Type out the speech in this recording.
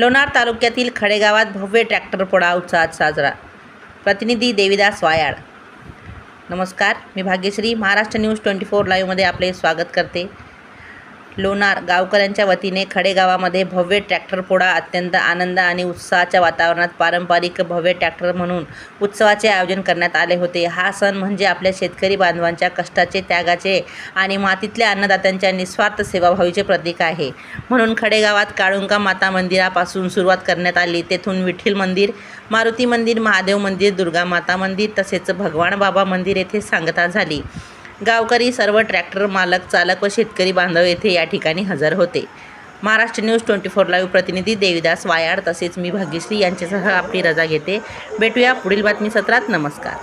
लोणार तालुक्यातील खडेगावात भव्य ट्रॅक्टर पोळा उत्साहात साजरा. प्रतिनिधी देविदास वायाळ. नमस्कार मी Bhagyashree. Maharashtra news twenty four लाईव्हमध्ये आपले स्वागत करते. लोणार गावकऱ्यांच्या वतीने खडेगावामध्ये भव्य ट्रॅक्टर पोळा अत्यंत आनंद आणि उत्साहाच्या वातावरणात पारंपरिक भव्य ट्रॅक्टर म्हणून उत्सवाचे आयोजन करण्यात आले होते. हा सण म्हणजे आपल्या शेतकरी बांधवांच्या कष्टाचे त्यागाचे आणि मातीतल्या अन्नदात्यांच्या निस्वार्थ सेवाभावीचे प्रतीक आहे. म्हणून खडेगावात काळुंका माता मंदिरापासून सुरुवात करण्यात आली. तेथून विठ्ठल मंदिर मारुती मंदिर महादेव मंदिर दुर्गा माता मंदिर तसेच भगवान बाबा मंदिर येथे सांगता झाली. गावकरी सर्व ट्रॅक्टर मालक चालक व शेतकरी बांधव येथे या ठिकाणी हजर होते. Maharashtra news twenty four live प्रतिनिधी देविदास वायाड तसेच मी भाग्यश्री यांच्यासह आपली रजा घेते. भेटूया पुढील बातमी सत्रात नमस्कार